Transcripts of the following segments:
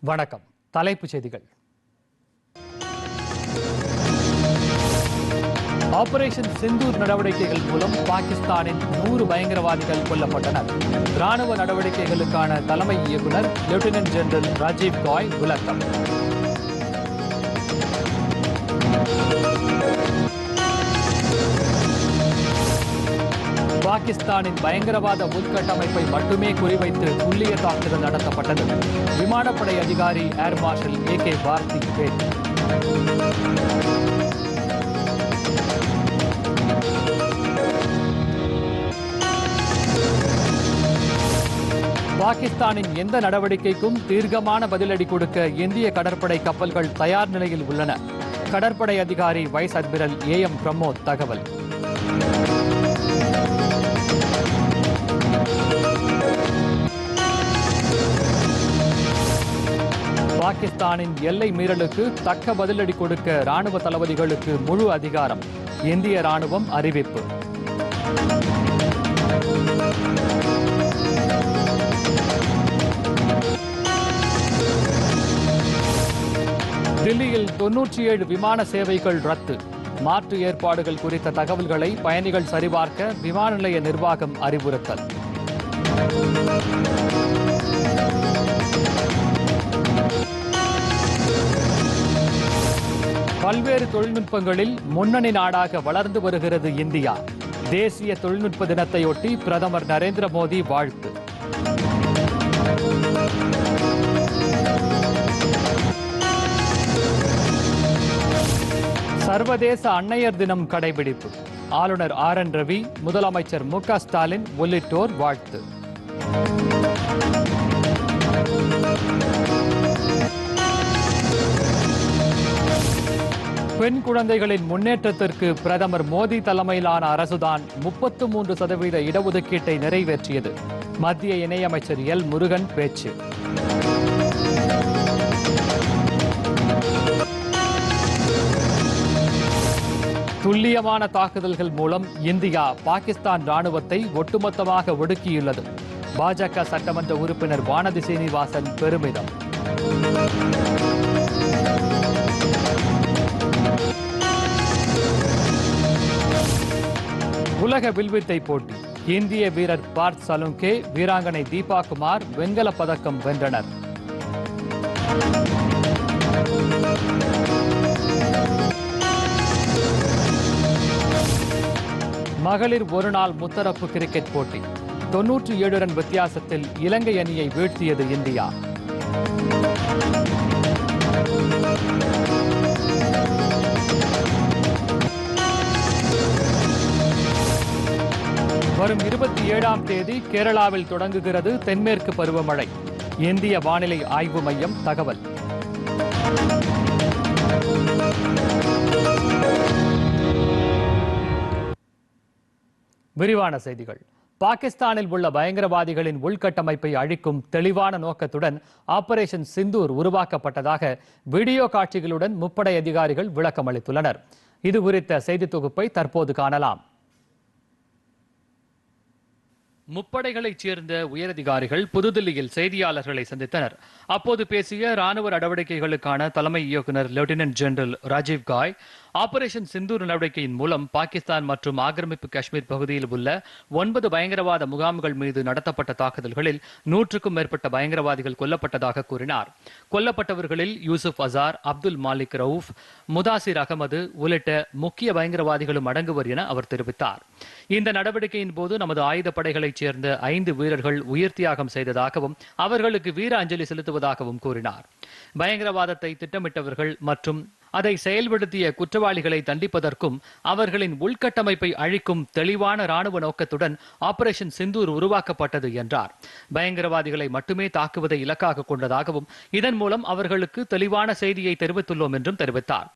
வணக்கம். தலைப்புச் செய்திகள். ஆபரேஷன் சிந்தூர் நடவடிக்கைகள் மூலம் பாகிஸ்தானின் நூறு பயங்கரவாதிகள் கொல்லப்பட்டனர். ராணுவ நடவடிக்கைகளுக்கான தலைமை இயக்குனர் லெப்டினன்ட் ஜெனரல் ராஜீவ் காய் விளக்கம். பாகிஸ்தானின் பயங்கரவாத உள்கட்டமைப்பை மட்டுமே குறிவைத்து துல்லிய தாக்குதல் நடத்தப்பட்டது. விமானப்படை அதிகாரி air marshal A K Bharti பேட்டி. பாகிஸ்தானின் எந்த நடவடிக்கைக்கும் தீர்க்கமான பதிலடி கொடுக்க இந்திய கடற்படை கப்பல்கள் தயார் நிலையில் உள்ளன. கடற்படை அதிகாரி vice admiral A M Pramod தகவல். பாகிஸ்தானின் எல்லை மீறலுக்கு தக்க பதிலடி கொடுக்க ராணுவ தளபதிகளுக்கு முழு அதிகாரம். இந்திய ராணுவம் அறிவிப்பு. தில்லியில் தொன்னூற்றி ஏழு விமான சேவைகள் ரத்து. மாற்று ஏற்பாடுகள் குறித்த தகவல்களை பயணிகள் சரிபார்க்க விமான நிலைய நிர்வாகம் அறிவுறுத்தல். பல்வேறு தொழில்நுட்பங்களில் முன்னணி நாடாக வளர்ந்து வருகிறது இந்தியா. தேசிய தொழில்நுட்ப தினத்தையொட்டி பிரதமர் நரேந்திர மோடி வாழ்த்து. சர்வதேச அன்னையர் தினம் கடைபிடிப்பு. ஆளுநர் ஆர் என் ரவி முதலமைச்சர் மு க ஸ்டாலின் உள்ளிட்டோர் வாழ்த்து. பெண் குழந்தைகளின் முன்னேற்றத்திற்கு பிரதமர் மோடி தலைமையிலான அரசுதான் முப்பத்து மூன்று சதவீத இடஒதுக்கீட்டை நிறைவேற்றியது. மத்திய இணையமைச்சர் எல். முருகன் பேச்சு. துல்லியமான தாக்குதல்கள் மூலம் இந்தியா பாகிஸ்தான் ராணுவத்தை ஒட்டுமொத்தமாக ஒடுக்கியுள்ளது. பாஜக சட்டமன்ற உறுப்பினர் வானதி சீனிவாசன் பெருமிதம். உலக வில்வித்தை போட்டி. இந்திய வீரர் பார்த் சலுங்கே வீராங்கனை தீபா குமார் வெண்கல பதக்கம் வென்றனர். மகளிர் ஒருநாள் முத்தரப்பு கிரிக்கெட் போட்டி. தொன்னூற்றி ஏழு ரன் வித்தியாசத்தில் இலங்கை அணியை வீழ்த்தியது இந்தியா. வரும் இருபத்தி ஏழாம் தேதி கேரளாவில் தொடங்குகிறது தென்மேற்கு பருவமழை. இந்திய வானிலை ஆய்வு மையம் தகவல். விரிவான செய்திகள். பாகிஸ்தானில் உள்ள பயங்கரவாதிகளின் உள்கட்டமைப்பை அழிக்கும் தெளிவான நோக்கத்துடன் ஆபரேஷன் சிந்தூர் உருவாக்கப்பட்டதாக வீடியோ காட்சிகளுடன் முப்படை அதிகாரிகள் விளக்கம் அளித்துள்ளனர் இது குறித்த செய்தி தொகுப்பை தற்போது காணலாம். முப்படைகளைச் சேர்ந்த உயரதிகாரிகள் புதுதில்லியில் செய்தியாளர்களை சந்தித்தனர். அப்போது பேசிய ராணுவ நடவடிக்கைகளுக்கான தலைமை இயக்குனர் லெப்டினன்ட் ஜெனரல் ராஜீவ் காய் ஆபரேஷன் சிந்தூர் நடவடிக்கையின் மூலம் பாகிஸ்தான் மற்றும் ஆக்கிரமிப்பு காஷ்மீர் பகுதியில் உள்ள ஒன்பது பயங்கரவாத முகாம்கள் மீது நடத்தப்பட்ட தாக்குதல்களில் நூற்றுக்கும் மேற்பட்ட பயங்கரவாதிகள் கொல்லப்பட்டதாக கூறினார். கொல்லப்பட்டவர்களில் யூசுப் அசார் அப்துல் மாலிக் ரவுஃப் முதாசிர் அகமது உள்ளிட்ட முக்கிய பயங்கரவாதிகளும் அடங்குவர் என அவர் தெரிவித்தார். இந்த நடவடிக்கையின் போது நமது ஆயுதப்படைகளை சேர்ந்த ஐந்து வீரர்கள் உயிர் தியாகம் செய்ததாகவும் அவர்களுக்கு வீர அஞ்சலி செலுத்துவதாகவும் கூறினார். பயங்கரவாதத்தை திட்டமிட்டவர்கள் மற்றும் அதை செயல்படுத்திய குற்றவாளிகளை தண்டிப்பதற்கும் அவர்களின் உள்கட்டமைப்பை அழிக்கும் தெளிவான ராணுவ நோக்கத்துடன் ஆபரேஷன் சிந்தூர் உருவாக்கப்பட்டது என்றார். பயங்கரவாதிகளை மட்டுமே தாக்குவதை இலக்காக கொண்டதாகவும் இதன் மூலம் அவர்களுக்கு தெளிவான செய்தியை தெரிவித்துள்ளோம் என்றும் தெரிவித்தார்.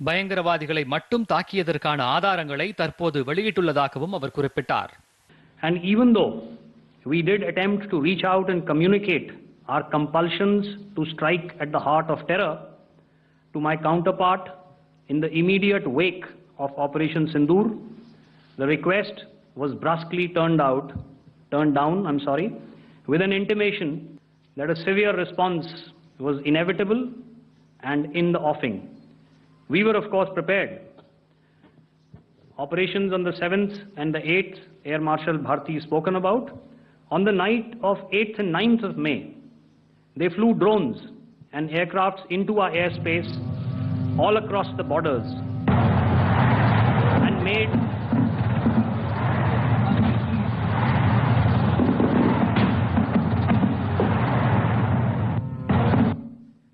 பயங்கரவாதிகளை மட்டும் தாக்கியதற்கான ஆதாரங்களை தற்போது வெளியிட்டுள்ளதாகவும் அவர் குறிப்பிட்டார். And even though we did attempt to reach out and communicate our compulsions to strike at the heart of terror to my counterpart in the immediate wake of Operation Sindoor, the request was brusquely turned out, turned down, I'm sorry, with an intimation that a severe response was inevitable and in the offing. We were, of course, prepared. Operations on the 7th and the 8th, Air Marshal Bharti spoken about. On the night of 8th and 9th of May, they flew drones and aircrafts into our airspace all across the borders and made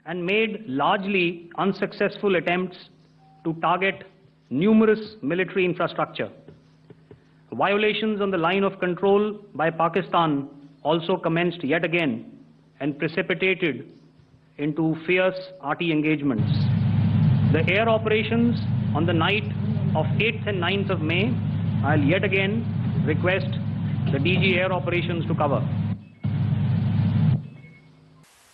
and made largely unsuccessful attempts to target numerous military infrastructure. Violations on the line of control by Pakistan also commenced yet again and precipitated into fierce RT engagements. The air operations on the night of 8th and 9th of May, I'll yet again request the DG Air Operations to cover.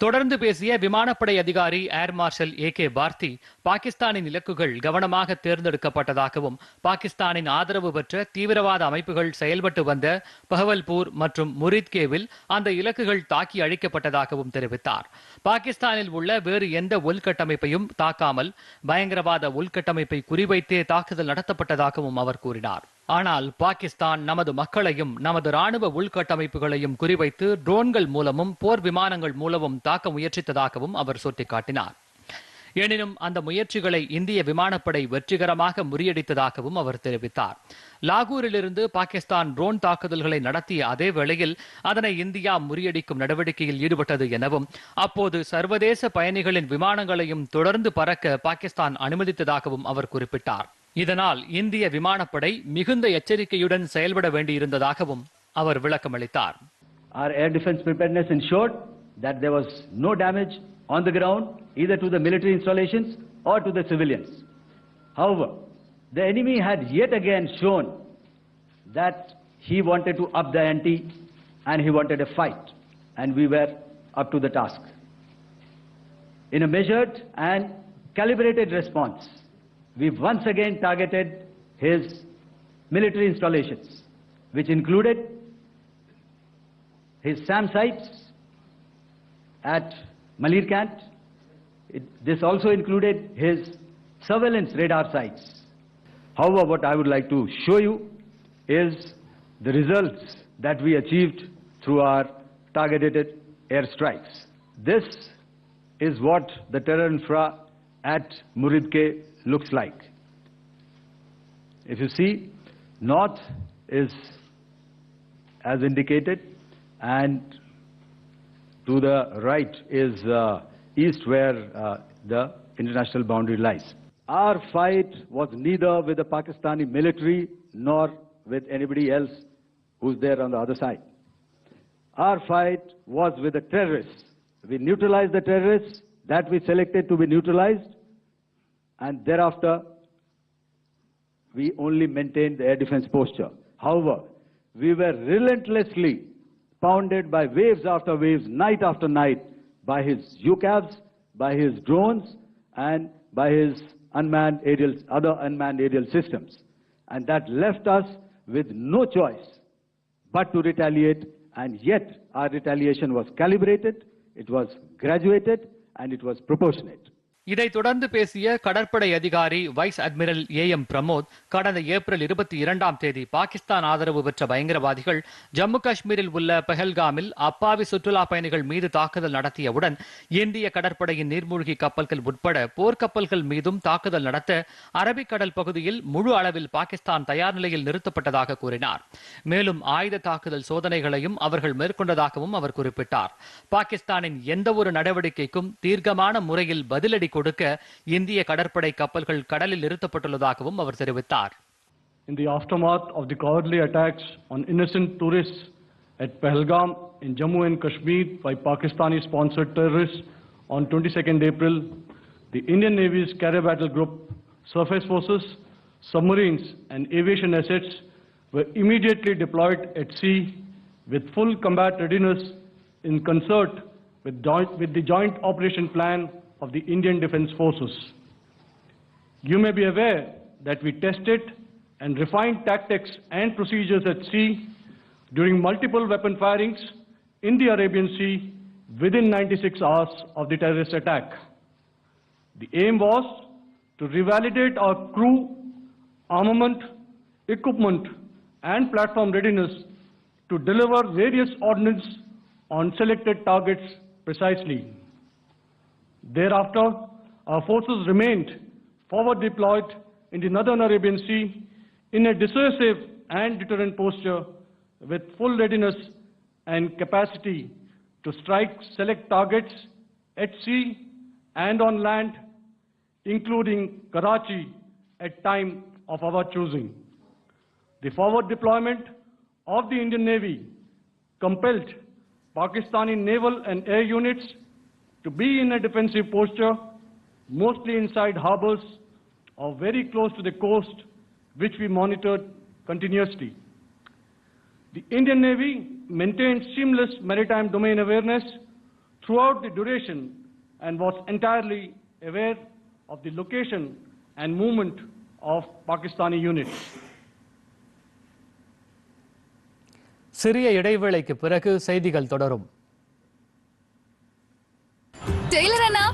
தொடர்ந்து பேசிய விமானப்படை அதிகாரி air marshal A K பார்த்தி பாகிஸ்தானின் இலக்குகள் கவனமாக தேர்ந்தெடுக்கப்பட்டதாகவும் பாகிஸ்தானின் ஆதரவு பெற்ற தீவிரவாத அமைப்புகள் செயல்பட்டு வந்த பஹவல்பூர் மற்றும் முரித்கேவில் அந்த இலக்குகள் தாக்கி அழிக்கப்பட்டதாகவும் தெரிவித்தார். பாகிஸ்தானில் உள்ள வேறு எந்த உள்கட்டமைப்பையும் தாக்காமல் பயங்கரவாத உள்கட்டமைப்பை குறிவைத்தே தாக்குதல் நடத்தப்பட்டதாகவும் அவர் கூறினார். ஆனால் பாகிஸ்தான் நமது மக்களையும் நமது ராணுவ உள்கட்டமைப்புகளையும் குறிவைத்து ட்ரோன்கள் மூலமும் போர் விமானங்கள் மூலமும் தாக்க முயற்சித்ததாகவும் அவர் சுட்டிக்காட்டினார். எனினும் அந்த முயற்சிகளை இந்திய விமானப்படை வெற்றிகரமாக முறியடித்ததாகவும் அவர் தெரிவித்தார். லாகூரிலிருந்து பாகிஸ்தான் ட்ரோன் தாக்குதல்களை நடத்திய அதே வேளையில் அதனை இந்தியா முறியடிக்கும் நடவடிக்கையில் ஈடுபட்டது எனவும் அப்போது சர்வதேச பயணிகளின் விமானங்களையும் தொடர்ந்து பறக்க பாகிஸ்தான் அனுமதித்ததாகவும் அவர் குறிப்பிட்டார். இதனால் இந்திய விமானப்படை மிகுந்த எச்சரிக்கையுடன் செயல்பட வேண்டியிருந்ததாகவும் அவர் விளக்கமளித்தார் Our air defense preparedness ensured that there was no damage on the ground, either to the military installations or to the civilians. However, the enemy had yet again shown that he wanted to up the ante and he wanted a fight, and we were up to the task. In a measured and calibrated response, we once again targeted his military installations, which included his SAM sites at Malirkant. This also included his surveillance radar sites. However, what I would like to show you is the results that we achieved through our targeted airstrikes. This is what the terror infra at Muridke looks like. If you see, north is as indicated, and to the right is uh, east where uh, the international boundary lies. Our fight was neither with the Pakistani military nor with anybody else who's there on the other side. Our fight was with the terrorists. We neutralized the terrorists that we selected to be neutralized, and thereafter we only maintained the air defense posture. However, we were relentlessly pounded by waves after waves, night after night, by his UCAVs, by his drones, and by his unmanned aerial, other unmanned aerial systems. And that left us with no choice but to retaliate, and yet our retaliation was calibrated, it was graduated, and it was proportionate. இதைத் தொடர்ந்து பேசிய கடற்படை அதிகாரி vice admiral A M Pramod கடந்த April இருபத்தி இரண்டாம் தேதி பாகிஸ்தான் ஆதரவு பெற்ற பயங்கரவாதிகள் ஜம்மு காஷ்மீரில் உள்ள பெஹல்காமில் அப்பாவி சுற்றுலா பயணிகள் மீது தாக்குதல் நடத்தியவுடன் இந்திய கடற்படையின் நீர்மூழ்கி கப்பல்கள் உட்பட போர்க்கப்பல்கள் மீதும் தாக்குதல் நடத்த அரபிக்கடல் பகுதியில் முழு அளவில் பாகிஸ்தான் தயார் நிலையில் நிறுத்தப்பட்டதாக கூறினார். மேலும் ஆயுத தாக்குதல் சோதனைகளையும் அவர்கள் மேற்கொண்டதாகவும் அவர் குறிப்பிட்டார். பாகிஸ்தானின் எந்த ஒரு நடவடிக்கைக்கும் தீர்க்கமான முறையில் பதிலடி கொடுக்க இந்திய கடற்படை கப்பல்கள் கடலில் நிறுத்தப்பட்டுள்ளதாகவும் அவர் தெரிவித்தார் in the aftermath of the cowardly attacks on innocent tourists at Pahalgam in Jammu and Kashmir by Pakistani-sponsored terrorists on 22nd April, the Indian Navy's carrier battle group, surface forces, submarines and aviation assets were immediately deployed at sea with full combat readiness in concert with, joint, with the joint operation plan of the Indian Defence Forces. You may be aware that we tested and refined tactics and procedures at sea during multiple weapon firings in the Arabian Sea within 96 hours of the terrorist attack. The aim was to revalidate our crew, armament, equipment, and platform readiness to deliver various ordnance on selected targets precisely. Thereafter, our forces remained forward deployed in the northern Arabian Sea in a dissuasive and deterrent posture with full readiness and capacity to strike select targets at sea and on land, including Karachi at time of our choosing. The forward deployment of the Indian Navy compelled Pakistani naval and air units to be in a defensive posture, mostly inside harbors or very close to the coast, which we monitored continuously. The Indian Navy maintained seamless maritime domain awareness throughout the duration and was entirely aware of the location and movement of Pakistani units. சிறிய இடைவேளைக்கு பிறகு செய்திகள் தொடரும்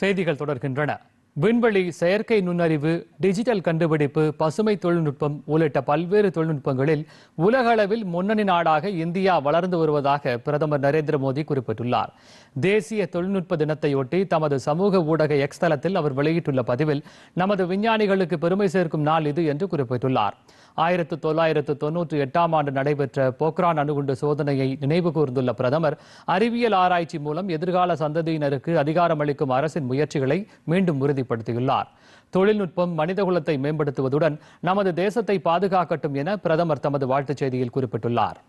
செய்திகள் தொடர்கின்றன. விண்வெளி செயற்கை நுண்ணறிவு டிஜிட்டல் கண்டுபிடிப்பு பசுமை தொழில்நுட்பம் உள்ளிட்ட பல்வேறு தொழில்நுட்பங்களில் உலக அளவில் முன்னணி நாடாக இந்தியா வளர்ந்து வருவதாக பிரதமர் நரேந்திர மோடி குறிப்பிட்டுள்ளார். தேசிய தொழில்நுட்ப தினத்தையொட்டி தமது சமூக ஊடக எக்ஸ் தளத்தில் அவர் வெளியிட்டுள்ள பதிவில் நமது விஞ்ஞானிகளுக்கு பெருமை சேர்க்கும் நாள் இது என்று குறிப்பிட்டுள்ளார். ஆயிரத்து தொள்ளாயிரத்து தொன்னூற்றி எட்டாம் ஆண்டு நடைபெற்ற போக்ரான் அணுகுண்டு சோதனையை நினைவு கூர்ந்துள்ள பிரதமர் அறிவியல் ஆராய்ச்சி மூலம் எதிர்கால சந்ததியினருக்கு அதிகாரமளிக்கும் அரசின் முயற்சிகளை மீண்டும் உறுதிப்படுத்தியுள்ளார். தொழில்நுட்பம் மனிதகுலத்தை மேம்படுத்துவதுடன் நமது தேசத்தை பாதுகாக்கட்டும் என பிரதமர் தமது வாழ்த்துச் செய்தியில் குறிப்பிட்டுள்ளார்.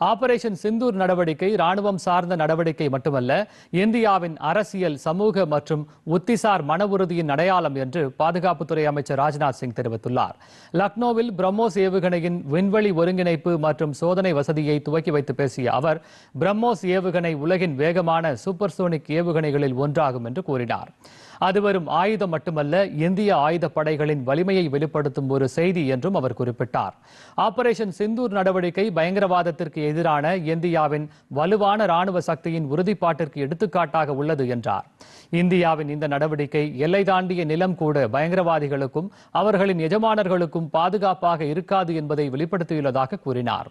ஆபரேஷன் சிந்தூர் நடவடிக்கை ராணுவம் சார்ந்த நடவடிக்கை மட்டுமல்ல இந்தியாவின் அரசியல் சமூக மற்றும் உத்திசார் மன உறுதியின் அடையாளம் என்று பாதுகாப்புத்துறை அமைச்சர் ராஜ்நாத் சிங் தெரிவித்துள்ளார். லக்னோவில் பிரம்மோஸ் ஏவுகணையின் விண்வெளி ஒருங்கிணைப்பு மற்றும் சோதனை வசதியை துவக்கி வைத்து பேசிய அவர் பிரம்மோஸ் ஏவுகணை உலகின் வேகமான சூப்பர்சோனிக் ஏவுகணைகளில் ஒன்றாகும் என்று கூறினார். அது வெறும் ஆயுதம் மட்டுமல்ல இந்திய ஆயுத படைகளின் வலிமையை வெளிப்படுத்தும் ஒரு செய்தி என்றும் அவர் குறிப்பிட்டார். ஆபரேஷன் சிந்தூர் நடவடிக்கை பயங்கரவாதத்திற்கு எதிரான இந்தியாவின் வலுவான ராணுவ சக்தியின் உறுதிப்பாட்டிற்கு எடுத்துக்காட்டாக உள்ளது என்றார். இந்தியாவின் இந்த நடவடிக்கை எல்லை தாண்டிய நிலம் கூட பயங்கரவாதிகளுக்கும் அவர்களின் எஜமானர்களுக்கும் பாதுகாப்பாக இருக்காது என்பதை வெளிப்படுத்தியுள்ளதாக கூறினார்.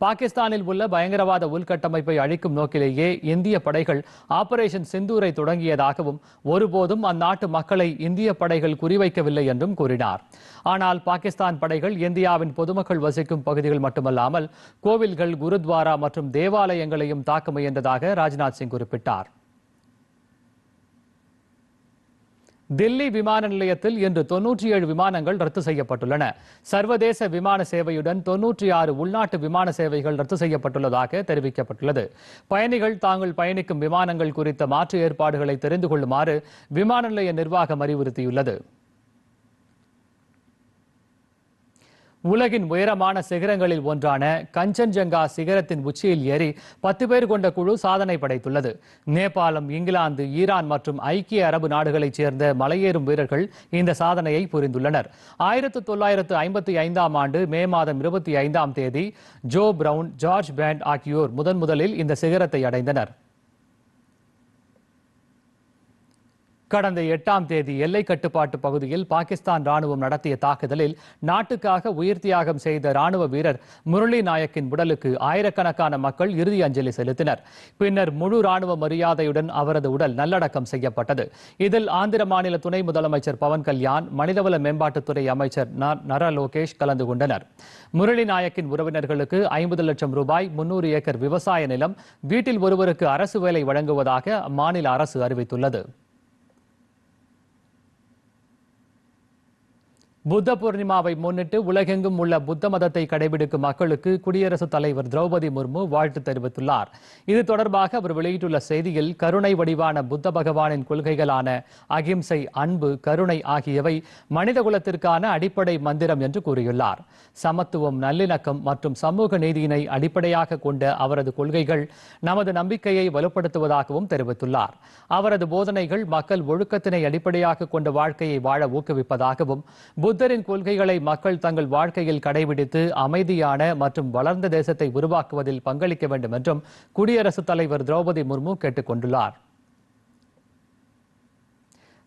பாகிஸ்தானில் உள்ள பயங்கரவாத உள்கட்டமைப்பை அழிக்கும் நோக்கிலேயே இந்திய படைகள் ஆபரேஷன் சிந்தூரை தொடங்கியதாகவும் ஒருபோதும் அந்நாட்டு மக்களை இந்திய படைகள் குறிவைக்கவில்லை என்றும் கூறினார். ஆனால் பாகிஸ்தான் படைகள் இந்தியாவின் பொதுமக்கள் வசிக்கும் பகுதிகள் மட்டுமல்லாமல் கோவில்கள் குருத்வாரா மற்றும் தேவாலயங்களையும் தாக்க முயன்றதாக ராஜ்நாத் சிங் குறிப்பிட்டார். தில்லி விமான நிலையத்தில் இன்று தொன்னூற்றி ஏழு விமானங்கள் ரத்து செய்யப்பட்டுள்ளன. சர்வதேச விமான சேவையுடன் தொன்னூற்றி ஆறு உள்நாட்டு விமான சேவைகள் ரத்து செய்யப்பட்டுள்ளதாக தெரிவிக்கப்பட்டுள்ளது. பயணிகள் தாங்கள் பயணிக்கும் விமானங்கள் குறித்த மாற்று ஏற்பாடுகளை தெரிந்து கொள்ளுமாறு விமான நிலைய நிர்வாகம் அறிவுறுத்தியுள்ளது. உலகின் உயரமான சிகரங்களில் ஒன்றான கஞ்சன்ஜங்கா சிகரத்தின் உச்சியில் ஏறி பத்து பேர் கொண்ட குழு சாதனை படைத்துள்ளது. நேபாளம் இங்கிலாந்து ஈரான் மற்றும் ஐக்கிய அரபு நாடுகளைச் சேர்ந்த மலையேறும் வீரர்கள் இந்த சாதனையை புரிந்துள்ளனர். ஆயிரத்து தொள்ளாயிரத்து ஐம்பத்தி ஐந்தாம் ஆண்டு மே மாதம் இருபத்தி ஐந்தாம் தேதி ஜோ பிரவுன் ஜார்ஜ் பேண்ட் ஆகியோர் முதன் முதலில் இந்த சிகரத்தை அடைந்தனர். கடந்த எட்டாம் தேதி எல்லை கட்டுப்பாட்டு பகுதியில் பாகிஸ்தான் ராணுவம் நடத்திய தாக்குதலில் நாட்டுக்காக உயிர் தியாகம் செய்த ராணுவ வீரர் முரளி நாயக்கின் உடலுக்கு ஆயிரக்கணக்கான மக்கள் இறுதி அஞ்சலி செலுத்தினர். பின்னர் முழு ராணுவ மரியாதையுடன் அவரது உடல் நல்லடக்கம் செய்யப்பட்டது. இதில் ஆந்திர மாநில துணை முதலமைச்சர் பவன் கல்யாண் மனிதவள மேம்பாட்டுத்துறை அமைச்சர் ந- நர லோகேஷ் கலந்து கொண்டனர். முரளி நாயக்கின் உறவினர்களுக்கு ஐம்பது லட்சம் ரூபாய் முன்னூறு ஏக்கர் விவசாய நிலம் வீட்டில் ஒருவருக்கு அரசு வேலை வழங்குவதாக அம்மாநில அரசு அறிவித்துள்ளது. புத்த பூர்ணிமாவை முன்னிட்டு உலகெங்கும் உள்ள புத்த மதத்தை கடைபிடிக்கும் மக்களுக்கு குடியரசுத் தலைவர் திரௌபதி முர்மு வாழ்த்து தெரிவித்துள்ளார். இது தொடர்பாக அவர் வெளியிட்டுள்ள செய்தியில் கருணை வடிவான புத்த பகவானின் கொள்கைகளான அகிம்சை அன்பு கருணை ஆகியவை மனிதகுலத்திற்கான அடிப்படை மந்திரம் என்று கூறியுள்ளார். சமத்துவம் நல்லிணக்கம் மற்றும் சமூக நீதியினை அடிப்படையாக கொண்ட அவரது கொள்கைகள் நமது நம்பிக்கையை வலுப்படுத்துவதாகவும் தெரிவித்துள்ளார். அவரது போதனைகள் மக்கள் ஒழுக்கத்தினை அடிப்படையாக கொண்ட வாழ்க்கையை வாழ ஊக்குவிப்பதாகவும் புத்த புத்தரின் கொள்கைகளை மக்கள் தங்கள் வாழ்க்கையில் கடைபிடித்து அமைதியான மற்றும் வளர்ந்த தேசத்தை உருவாக்குவதில் பங்களிக்க வேண்டும் என்றும் குடியரசுத் தலைவர் திரௌபதி முர்மு கேட்டுக் கொண்டுள்ளார்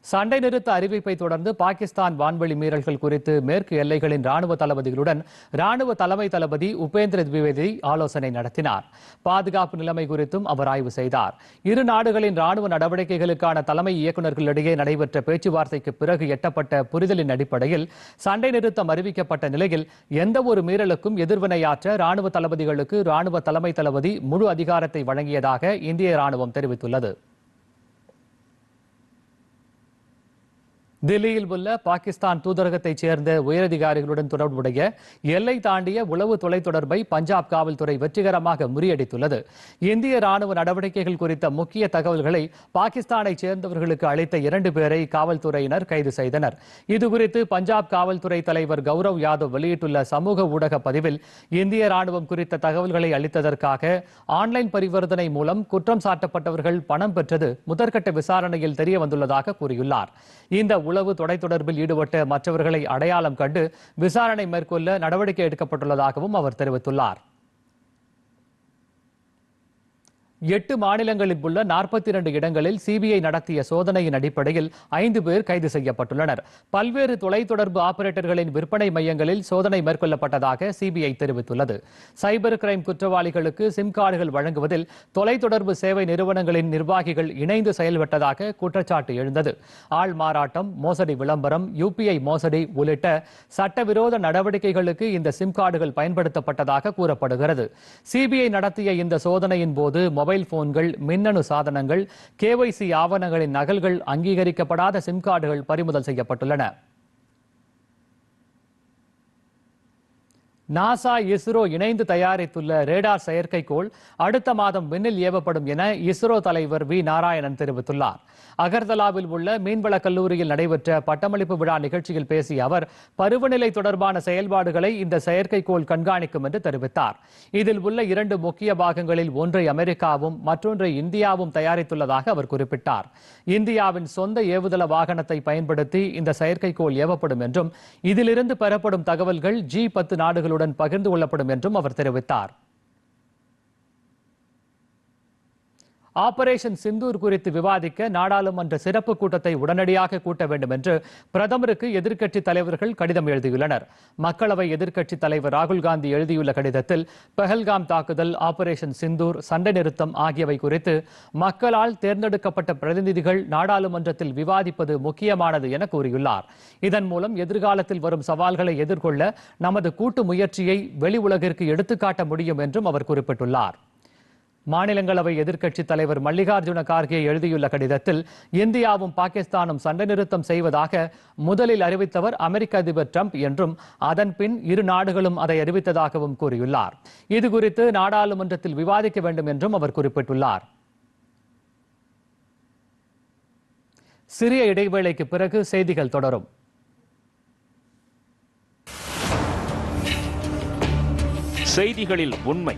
சண்டை நிறுத்த அறிவிப்பை தொடர்ந்து பாகிஸ்தான் வான்வெளி மீறல்கள் குறித்து மேற்கு எல்லைகளின் ராணுவ தளபதிகளுடன் ராணுவ தலைமை தளபதி உபேந்திர திவிவேதி ஆலோசனை நடத்தினார். பாதுகாப்பு நிலைமை குறித்தும் அவர் ஆய்வு செய்தார். இரு நாடுகளின் ராணுவ நடவடிக்கைகளுக்கான தலைமை இயக்குநர்களிடையே நடைபெற்ற பேச்சுவார்த்தைக்கு பிறகு எட்டப்பட்ட புரிதலின் அடிப்படையில் சண்டை நிறுத்தம் அறிவிக்கப்பட்ட நிலையில் எந்தவொரு மீறலுக்கும் எதிர்வினையாற்ற ராணுவ தளபதிகளுக்கு ராணுவ தலைமை தளபதி முழு அதிகாரத்தை வழங்கியதாக இந்திய ராணுவம் தெரிவித்துள்ளது. தில்லியில் உள்ள பாகிஸ்தான் தூதரகத்தைச் சேர்ந்த உயரதிகாரிகளுடன் தொடர்புடைய எல்லை தாண்டிய உளவு தொலைத்தொடர்பை பஞ்சாப் காவல்துறை வெற்றிகரமாக முறியடித்துள்ளது. இந்திய ராணுவ நடவடிக்கைகள் குறித்த முக்கிய தகவல்களை பாகிஸ்தானைச் சேர்ந்தவர்களுக்கு அளித்த இரண்டு பேரை காவல்துறையினர் கைது செய்தனர். இதுகுறித்து பஞ்சாப் காவல்துறை தலைவர் கௌரவ் யாதவ் வெளியிட்டுள்ள சமூக ஊடக பதிவில் இந்திய ராணுவம் குறித்த தகவல்களை அளித்ததற்காக ஆன்லைன் பரிவர்த்தனை மூலம் குற்றம் சாட்டப்பட்டவர்கள் பணம் பெற்றது முதற்கட்ட விசாரணையில் தெரிய வந்துள்ளதாக கூறியுள்ளார். இந்த உளவு தொடை தொடர்பில் ஈடுபட்ட மற்றவர்களை அடையாளம் கண்டு விசாரணை மேற்கொள்ள நடவடிக்கை எடுக்கப்பட்டுள்ளதாகவும் அவர் தெரிவித்துள்ளார். எட்டு மாநிலங்களில் உள்ள நாற்பத்தி இரண்டு இடங்களில் சிபிஐ நடத்திய சோதனையின் அடிப்படையில் ஐந்து பேர் கைது செய்யப்பட்டுள்ளனர். பல்வேறு தொலைத்தொடர்பு ஆபரேட்டர்களின் விற்பனை மையங்களில் சோதனை மேற்கொள்ளப்பட்டதாக சிபிஐ தெரிவித்துள்ளது. சைபர் கிரைம் குற்றவாளிகளுக்கு சிம் கார்டுகள் வழங்குவதில் தொலைத்தொடர்பு சேவை நிறுவனங்களின் நிர்வாகிகள் இணைந்து செயல்பட்டதாக குற்றச்சாட்டு எழுந்தது. ஆள் மாறாட்டம் மோசடி விளம்பரம் யூபிஐ மோசடி உள்ளிட்ட சட்டவிரோத நடவடிக்கைகளுக்கு இந்த சிம் கார்டுகள் பயன்படுத்தப்பட்டதாக கூறப்படுகிறது. சிபிஐ நடத்திய இந்த சோதனையின் போது மொபைல் போன்கள் மின்னணு சாதனங்கள் கேஒய்சி ஆவணங்களின் நகல்கள் அங்கீகரிக்கப்படாத சிம் கார்டுகள் பறிமுதல் செய்யப்பட்டுள்ளன. நாசா இஸ்ரோ இணைந்து தயாரித்துள்ள ரேடார் செயற்கைக்கோள் அடுத்த மாதம் விண்ணில் ஏவப்படும் என இஸ்ரோ தலைவர் வி. நாராயணன் தெரிவித்துள்ளார். அகர்தலாவில் உள்ள மீன்வள கல்லூரியில் நடைபெற்ற பட்டமளிப்பு விழா நிகழ்ச்சியில் பேசிய அவர் பருவநிலை தொடர்பான செயல்பாடுகளை இந்த செயற்கைக்கோள் கண்காணிக்கும் என்று தெரிவித்தார். இதில் உள்ள இரண்டு முக்கிய பாகங்களில் ஒன்றை அமெரிக்காவும் மற்றொன்றை இந்தியாவும் தயாரித்துள்ளதாக அவர் குறிப்பிட்டார். இந்தியாவின் சொந்த ஏவுதள வாகனத்தை பயன்படுத்தி இந்த செயற்கைக்கோள் ஏவப்படும் என்றும் இதிலிருந்து பெறப்படும் தகவல்கள் ஜி பத்து நாடுகளுடன் பகிர்ந்து கொள்ளப்படும் என்றும் அவர் தெரிவித்தார். ஆபரேஷன் சிந்தூர் குறித்து விவாதிக்க நாடாளுமன்ற சிறப்பு கூட்டத்தை உடனடியாக கூட்ட வேண்டும் என்று பிரதமருக்கு எதிர்க்கட்சி தலைவர்கள் கடிதம் எழுதியுள்ளனர். மக்களவை எதிர்க்கட்சி தலைவர் ராகுல் காந்தி எழுதியுள்ள கடிதத்தில் பெஹல்காம் தாக்குதல் ஆபரேஷன் சிந்தூர் சண்டை நிறுத்தம் ஆகியவை குறித்து மக்களால் தேர்ந்தெடுக்கப்பட்ட பிரதிநிதிகள் நாடாளுமன்றத்தில் விவாதிப்பது முக்கியமானது என கூறியுள்ளார். இதன் மூலம் எதிர்காலத்தில் வரும் சவால்களை எதிர்கொள்ள நமது கூட்டு முயற்சியை வெளி உலகிற்கு எடுத்துக்காட்ட முடியும் என்றும் அவர் குறிப்பிட்டுள்ளார். மாநிலங்களவை எதிர்க்கட்சித் தலைவர் மல்லிகார்ஜுன கார்கே எழுதியுள்ள கடிதத்தில் இந்தியாவும் பாகிஸ்தானும் சண்டை நிறுத்தம் செய்வதாக முதலில் அறிவித்தவர் அமெரிக்க அதிபர் ட்ரம்ப் என்றும் அதன் பின் இரு நாடுகளும் அதை அறிவித்ததாகவும் கூறியுள்ளார். இது குறித்து நாடாளுமன்றத்தில் விவாதிக்க வேண்டும் என்றும் அவர் குறிப்பிட்டுள்ளார். சிறிய இடைவேளைக்கு பிறகு செய்திகள் தொடரும். செய்திகளில் உண்மை.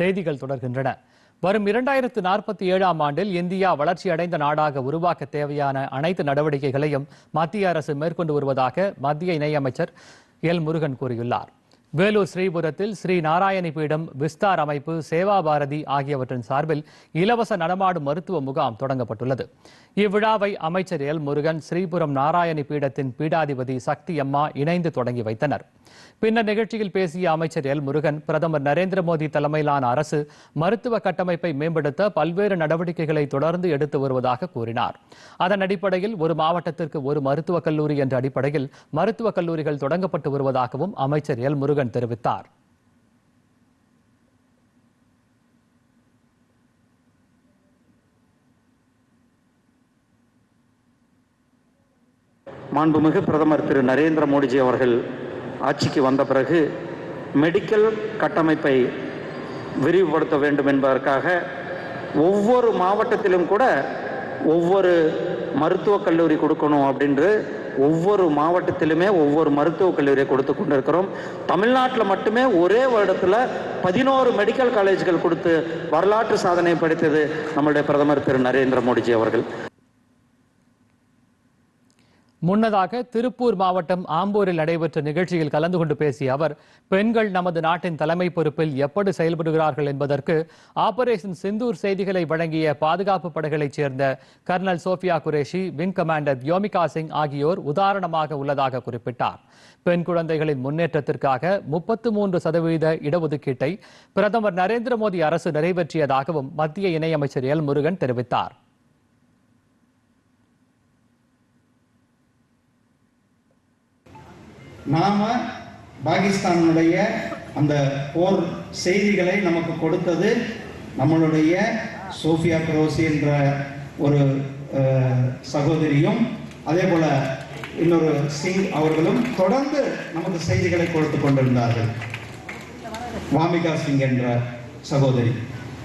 செய்திகள் தொடர்கின்றன. வரும் இரண்டாயிரத்து நாற்பத்தி ஏழாம் ஆண்டில் இந்தியா வளர்ச்சியடைந்த நாடாக உருவாக்க தேவையான அனைத்து நடவடிக்கைகளையும் மத்திய அரசு மேற்கொண்டு வருவதாக மத்திய இணையமைச்சர் எல் முருகன் கூறியுள்ளார். வேலூர் ஸ்ரீபுரத்தில் ஸ்ரீ நாராயணி பீடம் விஸ்தார் அமைப்பு சேவா பாரதி ஆகியவற்றின் சார்பில் இலவச நடமாடும் மருத்துவ முகாம் தொடங்கப்பட்டுள்ளது. இவ்விழாவை அமைச்சர் எல். முருகன் ஸ்ரீபுரம் நாராயணி பீடத்தின் பீடாதிபதி சக்தி அம்மா இணைந்து தொடங்கி வைத்தனர். பின்னர் நிகழ்ச்சியில் பேசிய அமைச்சர் எல். முருகன் பிரதமர் நரேந்திர மோடி தலைமையிலான அரசு மருத்துவ கட்டமைப்பை மேம்படுத்த பல்வேறு நடவடிக்கைகளை தொடர்ந்து எடுத்து வருவதாக கூறினார். அதன் அடிப்படையில் ஒரு மாவட்டத்திற்கு ஒரு மருத்துவக் கல்லூரி என்ற அடிப்படையில் மருத்துவக் கல்லூரிகள் தொடங்கப்பட்டு வருவதாகவும் அமைச்சர் எல். முருகன் தெரிவித்தார். மாண்புமிகு பிரதமர் திரு நரேந்திர மோடிஜி அவர்கள் ஆட்சிக்கு வந்த பிறகு மெடிக்கல் கட்டமைப்பை விரிவுபடுத்த வேண்டும் என்பதற்காக ஒவ்வொரு மாவட்டத்திலும் கூட ஒவ்வொரு மருத்துவக் கல்லூரி கொடுக்கணும் அப்படின்று ஒவ்வொரு மாவட்டத்திலுமே ஒவ்வொரு மருத்துவக் கல்லூரியை கொடுத்து கொண்டிருக்கிறோம். தமிழ்நாட்டில் மட்டுமே ஒரே வருடத்தில் பதினோரு மெடிக்கல் காலேஜ்கள் கொடுத்து வரலாற்று சாதனை படைத்தது நம்முடைய பிரதமர் திரு நரேந்திர மோடிஜி அவர்கள். முன்னதாக திருப்பூர் மாவட்டம் ஆம்பூரில் நடைபெற்ற நிகழ்ச்சியில் கலந்து கொண்டு பேசிய அவர் பெண்கள் நமது நாட்டின் தலைமை பொறுப்பில் எப்படி செயல்படுகிறார்கள் என்பதற்கு ஆபரேஷன் சிந்தூர் செய்திகளை வழங்கிய பாதுகாப்பு படைகளைச் சேர்ந்த colonel Sofiya Qureshi wing commander Vyomika Singh ஆகியோர் உதாரணமாக உள்ளதாக குறிப்பிட்டார். பெண் குழந்தைகளின் முன்னேற்றத்திற்காக முப்பத்து மூன்று சதவீத இடஒதுக்கீட்டை பிரதமர் நரேந்திர மோடி அரசு நிறைவேற்றியதாகவும் மத்திய இணையமைச்சர் எல் முருகன் தெரிவித்தார். நாம பாகிஸ்தானுடைய அந்த போர் செய்திகளை நமக்கு கொடுத்தது நம்மளுடைய சோஃபியா குரோசி என்ற ஒரு சகோதரியும் அதே போல இன்னொரு சிங் அவர்களும் தொடர்ந்து நமக்கு செய்திகளை கொடுத்து கொண்டிருந்தார்கள். வாமிகா சிங் என்ற சகோதரி.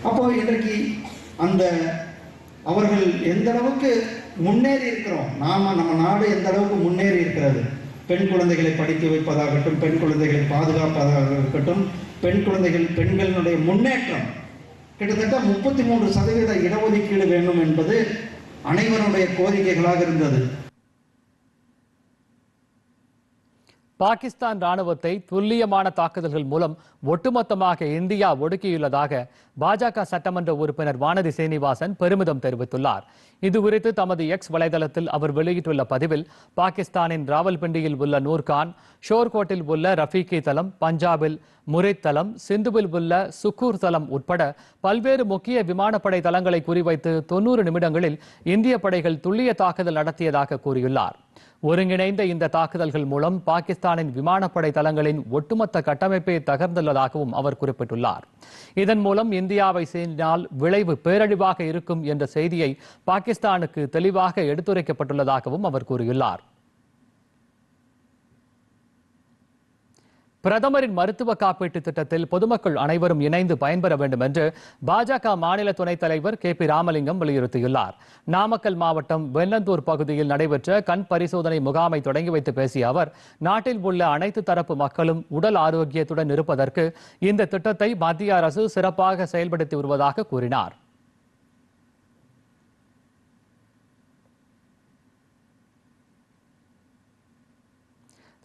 அப்போ இன்றைக்கு அந்த அவர்கள் எந்த அளவுக்கு முன்னேறி இருக்கிறோம்? நாம நம்ம நாடு எந்த அளவுக்கு முன்னேறி இருக்கிறது? பெண் குழந்தைகளை படிக்க வைப்பதாகட்டும் பெண் குழந்தைகளை பாதுகாப்பதாக இருக்கட்டும் பெண் குழந்தைகள் பெண்களினுடைய முன்னேற்றம் கிட்டத்தட்ட முப்பத்தி மூன்று சதவீத இடஒதுக்கீடு வேண்டும் என்பது அனைவருடைய கோரிக்கைகளாக இருந்தது. பாகிஸ்தான் ராணுவத்தை துல்லியமான தாக்குதல்கள் மூலம் ஒட்டுமொத்தமாக இந்தியா ஒடுக்கியுள்ளதாக பாஜக சட்டமன்ற உறுப்பினர் வானதி சீனிவாசன் பெருமிதம் தெரிவித்துள்ளார். இது குறித்து தமது எக்ஸ் வலைதளத்தில் அவர் வெளியிட்டுள்ள பதிவில் பாகிஸ்தானின் ராவல்பிண்டியில் உள்ள நூர்கான் ஷோர்கோட்டில் உள்ள ரஃபீகி தளம் பஞ்சாபில் முரித் தளம் சிந்துவில் உள்ள சுக்கூர் தளம் உட்பட பல்வேறு முக்கிய விமானப்படை தளங்களை குறிவைத்து தொண்ணூறு நிமிடங்களில் இந்திய படைகள் துல்லிய தாக்குதல் நடத்தியதாக கூறியுள்ளார். ஒருங்கிணைந்த இந்த தாக்குதல்கள் மூலம் பாகிஸ்தானின் விமானப்படை தளங்களின் ஒட்டுமொத்த கட்டமைப்பை தகர்ந்துள்ளதாகவும் அவர் குறிப்பிட்டுள்ளார். இதன் மூலம் இந்தியாவை சேர்ந்தால் விளைவு பேரழிவாக இருக்கும் என்ற செய்தியை பாகிஸ்தானுக்கு தெளிவாக எடுத்துரைக்கப்பட்டுள்ளதாகவும் அவர் கூறியுள்ளார். பிரதமரின் மருத்துவ காப்பீட்டு திட்டத்தில் பொதுமக்கள் அனைவரும் இணைந்து பயன்பெற வேண்டும் என்று பாஜக மாநில துணைத் தலைவர் கே பி ராமலிங்கம் வலியுறுத்தியுள்ளார். நாமக்கல் மாவட்டம் வெள்ளந்தூர் பகுதியில் நடைபெற்ற கண் பரிசோதனை முகாமை தொடங்கி வைத்து பேசிய அவர் நாட்டில் உள்ள அனைத்து தரப்பு மக்களும் உடல் ஆரோக்கியத்துடன் இருப்பதற்கு இந்த திட்டத்தை மத்திய அரசு சிறப்பாக செயல்படுத்தி வருவதாக கூறினார்.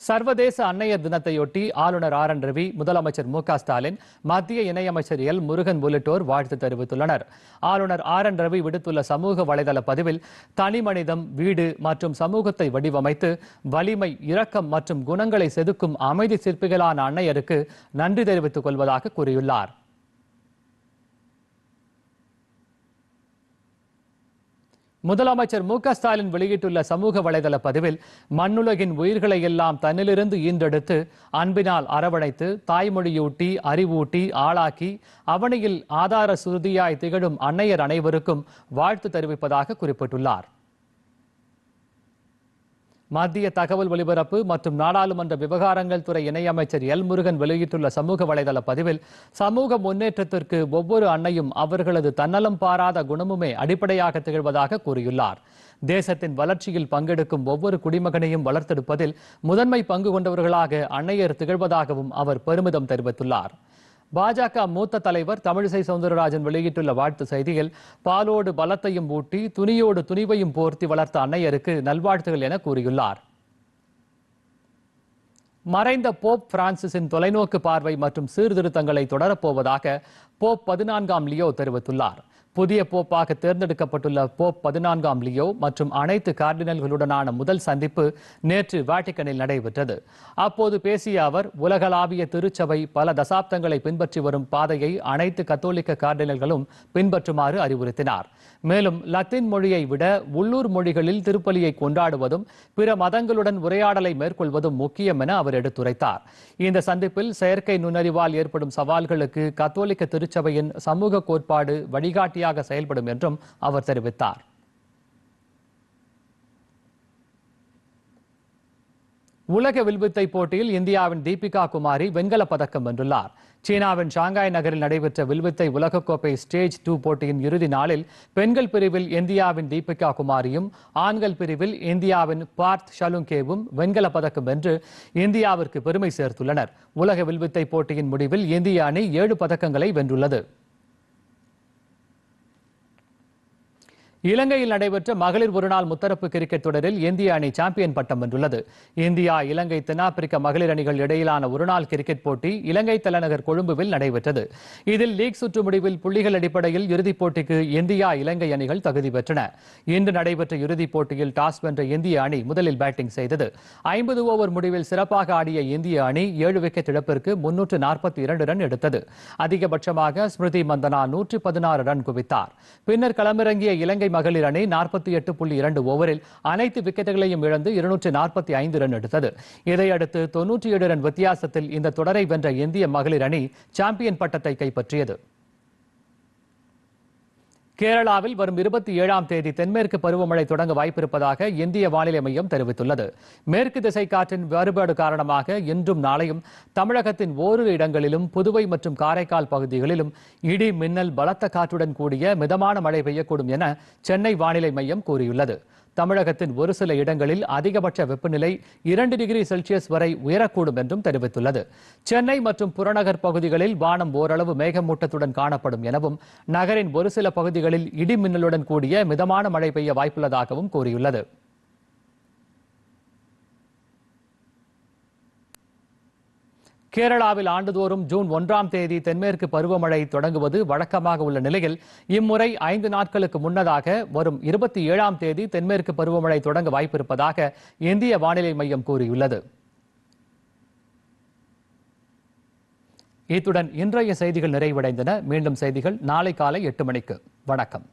சர்வதேச அன்னையர் தினத்தையொட்டி ஆளுநர் ஆர் என் ரவி முதலமைச்சர் மு க ஸ்டாலின் மத்திய இணையமைச்சர் எல் முருகன் உள்ளிட்டோர் வாழ்த்து தெரிவித்துள்ளனர். ஆளுநர் ஆர் என் ரவி விடுத்துள்ள சமூக வலைதள பதிவில் தனிமனிதம் வீடு மற்றும் சமூகத்தை வடிவமைத்து வலிமை இரக்கம் மற்றும் குணங்களை செதுக்கும் அமைதி சிற்பிகளான அன்னையருக்கு நன்றி தெரிவித்துக் கொள்வதாக கூறியுள்ளார். முதலமைச்சர் மு க ஸ்டாலின் வெளியிட்டுள்ள சமூக வலைதள பதிவில் மண்ணுலகின் உயிர்களை எல்லாம் தன்னிலிருந்து ஈன்றெடுத்து அன்பினால் அரவணைத்து தாய்மொழியூட்டி அறிவூட்டி ஆளாக்கி அவனியில் ஆதார சுருதியாய் திகழும் அன்னையர் அனைவருக்கும் வாழ்த்து தெரிவிப்பதாக குறிப்பிட்டுள்ளார். மத்திய தகவல் ஒலிபரப்பு மற்றும் நாடாளுமன்ற விவகாரங்கள் துறை இணையமைச்சர் எல் முருகன் வெளியிட்டுள்ள சமூக வலைதள பதிவில் சமூக முன்னேற்றத்திற்கு ஒவ்வொரு அன்னையும் அவர்களது தன்னலம் பாராத குணமுமே அடிப்படையாக திகழ்வதாக கூறியுள்ளார். தேசத்தின் வளர்ச்சியில் பங்கெடுக்கும் ஒவ்வொரு குடிமகனையும் வளர்த்தெடுப்பதில் முதன்மை பங்கு கொண்டவர்களாக அன்னையர் திகழ்வதாகவும் அவர் பெருமிதம் தெரிவித்துள்ளார். பாஜக மூத்த தலைவர் தமிழிசை சவுந்தரராஜன் வெளியிட்டுள்ள வாழ்த்து செய்தியில் பாலோடு பலத்தையும் ஊட்டி துணியோடு துணிவையும் போர்த்தி வளர்த்த அன்னையருக்கு நல்வாழ்த்துகள் என கூறியுள்ளார். மறைந்த போப் பிரான்சிஸின் தொலைநோக்கு பார்வை மற்றும் சீர்திருத்தங்களை தொடரப்போவதாக போப் பதினான்காம் லியோ தெரிவித்துள்ளார். புதிய போப்பாக தேர்ந்தெடுக்கப்பட்டுள்ள போப் பதினான்காம் லியோ மற்றும் அனைத்து கார்டினல்களுடனான முதல் சந்திப்பு நேற்று வாட்டிக்கனில் நடைபெற்றது. அப்போது பேசிய அவர் உலகளாவிய திருச்சபை பல தசாப்தங்களை பின்பற்றி வரும் பாதையை அனைத்து கத்தோலிக்க கார்டினல்களும் பின்பற்றுமாறு அறிவுறுத்தினார். மேலும் லத்தீன் மொழியை விட உள்ளூர் மொழிகளில் திருப்பலியை கொண்டாடுவதும் பிற மதங்களுடன் உரையாடலை மேற்கொள்வதும் முக்கியம் என அவர் எடுத்துரைத்தார். இந்த சந்திப்பில் செயற்கை நுண்ணறிவால் ஏற்படும் சவால்களுக்கு கத்தோலிக்க திருச்சபையின் சமூக கோட்பாடு வழிகாட்டியாக செயல்படும் என்றும் அவர் தெரிவித்தார். உலக வில்வித்தை போட்டியில் இந்தியாவின் தீபிகா குமாரி வெண்கலப் பதக்கம் வென்றுள்ளார். சீனாவின் ஷாங்காய் நகரில் நடைபெற்ற வில்வித்தை உலகக்கோப்பை ஸ்டேஜ் டூ போட்டியின் இறுதி நாளில் பெண்கள் பிரிவில் இந்தியாவின் தீபிகா குமாரியும் ஆண்கள் பிரிவில் இந்தியாவின் பார்த் ஷலுங்கேவும் வெண்கலப் பதக்கம் வென்று இந்தியாவிற்கு பெருமை சேர்த்துள்ளனர். உலக வில்வித்தை போட்டியின் முடிவில் இந்திய அணி ஏழு பதக்கங்களை வென்றுள்ளது. இலங்கையில் நடைபெற்ற மகளிர் ஒருநாள் முத்தரப்பு கிரிக்கெட் தொடரில் இந்திய அணி சாம்பியன் பட்டம் வென்றுள்ளது. இந்தியா இலங்கை தென்னாப்பிரிக்க மகளிர் அணிகள் இடையிலான ஒருநாள் கிரிக்கெட் போட்டி இலங்கை தலைநகர் கொழும்புவில் நடைபெற்றது. இதில் லீக் சுற்று முடிவில் புள்ளிகள் அடிப்படையில் இறுதிப் போட்டிக்கு இந்தியா இலங்கை அணிகள் தகுதி பெற்றன. இன்று நடைபெற்ற இறுதிப் போட்டியில் டாஸ் வென்ற இந்திய அணி முதலில் பேட்டிங் செய்தது. ஐம்பது ஓவர் முடிவில் சிறப்பாக ஆடிய இந்திய அணி ஏழு விக்கெட் இழப்பிற்கு முன்னூற்று நாற்பத்தி இரண்டு ரன் எடுத்தது. அதிகபட்சமாக ஸ்மிருதி மந்தனா நூற்றி பதினாறு ரன் குவித்தார். பின்னர் களமிறங்கிய இலங்கை மகளிர் அணி நாற்பத்தி எட்டு புள்ளி இரண்டு ஓவரில் அனைத்து விக்கெட்டுகளையும் இழந்து இருநூற்றி நாற்பத்தி ஐந்து ரன் எடுத்தது. இதையடுத்து தொன்னூற்றி ஏழு ரன் வித்தியாசத்தில் இந்த தொடரை வென்ற இந்திய மகளிர் அணி சாம்பியன் பட்டத்தை கைப்பற்றியது. கேரளாவில் வரும் இருபத்தி ஏழாம் தேதி தென்மேற்கு பருவமழை தொடங்க வாய்ப்பிருப்பதாக இந்திய வானிலை மையம் தெரிவித்துள்ளது. மேற்கு திசை காற்றின் வேறுபாடு காரணமாக இன்றும் நாளையும் தமிழகத்தின் ஓரிரு இடங்களிலும் புதுவை மற்றும் காரைக்கால் பகுதிகளிலும் இடி மின்னல் பலத்த காற்றுடன் கூடிய மிதமான மழை பெய்யக்கூடும் என சென்னை வானிலை மையம் கூறியுள்ளது. தமிழகத்தின் ஒரு சில இடங்களில் அதிகபட்ச வெப்பநிலை இரண்டு டிகிரி செல்சியஸ் வரை உயரக்கூடும் என்றும் தெரிவித்துள்ளது. சென்னை மற்றும் புறநகர் பகுதிகளில் வானம் ஓரளவு மேகமூட்டத்துடன் காணப்படும் எனவும் நகரின் ஒரு சில பகுதிகளில் இடி மின்னலுடன் கூடிய மிதமான மழை பெய்ய வாய்ப்புள்ளதாகவும் கூறியுள்ளது. கேரளாவில் ஆண்டுதோறும் ஜூன் ஒன்றாம் தேதி தென்மேற்கு பருவமழை தொடங்குவது வழக்கமாக உள்ள நிலையில் இம்முறை ஐந்து நாட்களுக்கு முன்னதாக வரும் இருபத்தி ஏழாம் தேதி தென்மேற்கு பருவமழை தொடங்க வாய்ப்பிருப்பதாக இந்திய வானிலை மையம் கூறியுள்ளது. இத்துடன் இன்றைய செய்திகள் நிறைவடைந்தன. மீண்டும் செய்திகள் நாளை காலை எட்டு மணிக்கு. வணக்கம்.